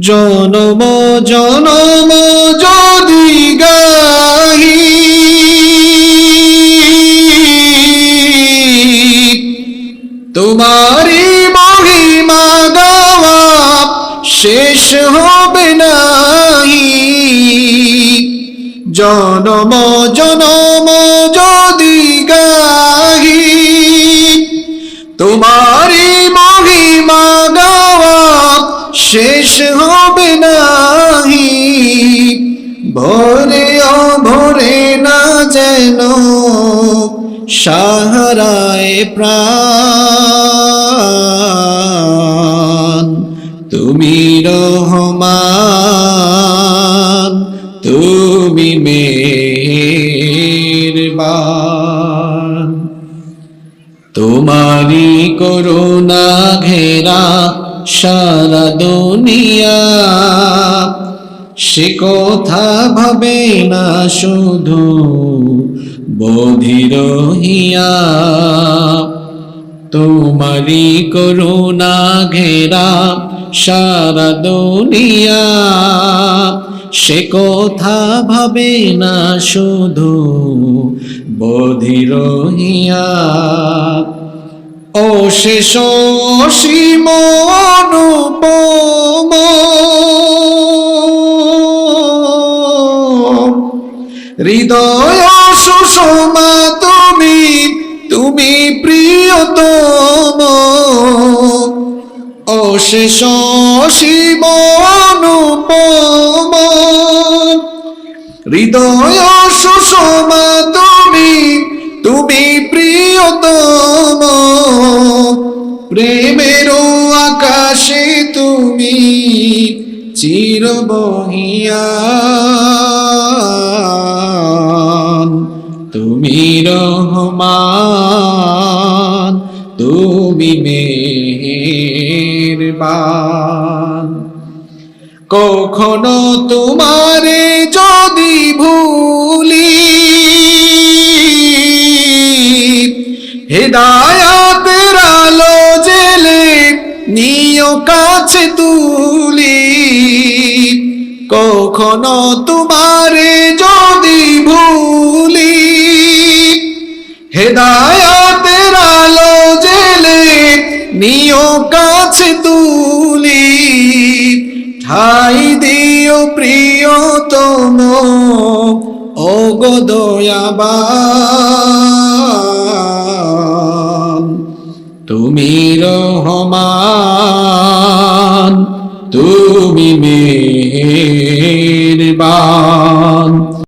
জনম জনম যদি গাহি। তোমারি মহিমা গাওয়া শেষ হবে নাহি। জনম জনম যদি গাহি। তোমারি শেষ হবে নাহি। ভরে ভরে না যেন সাহারায় প্রাণ। তুমি রহমান তুমি মেহেরবান। তোমারি করুণা ঘেরা সারা দুনিয়া। সে কথা ভাবে না শুধু বধির হিয়া তোমারি করুণা ঘেরা সারা দুনিয়া। সে কথা ভাবে না শুধু বধির হিয়া অশেষ অসীম অনুপম। হৃদয় সুষমা তুমি তুমি প্রিয়তম। অশেষ অনুপম হৃদয় সুষমা তুমি তুমি প্রিয়তম। প্রেমের আকাশে তুমি চির তুমি রহমান তুমি মেহেরবান কখনো তোমারে যদি ভুলি হেদায়াতের আলো জেলে নিয় কাছে তুলি। কখনো তোমারে যদি ভুলি জেলে নিয় কাছে তুলি ঠাই দিও প্রিয়তম অগদয়াবান তুমি রহমান তুমি মেহেরবান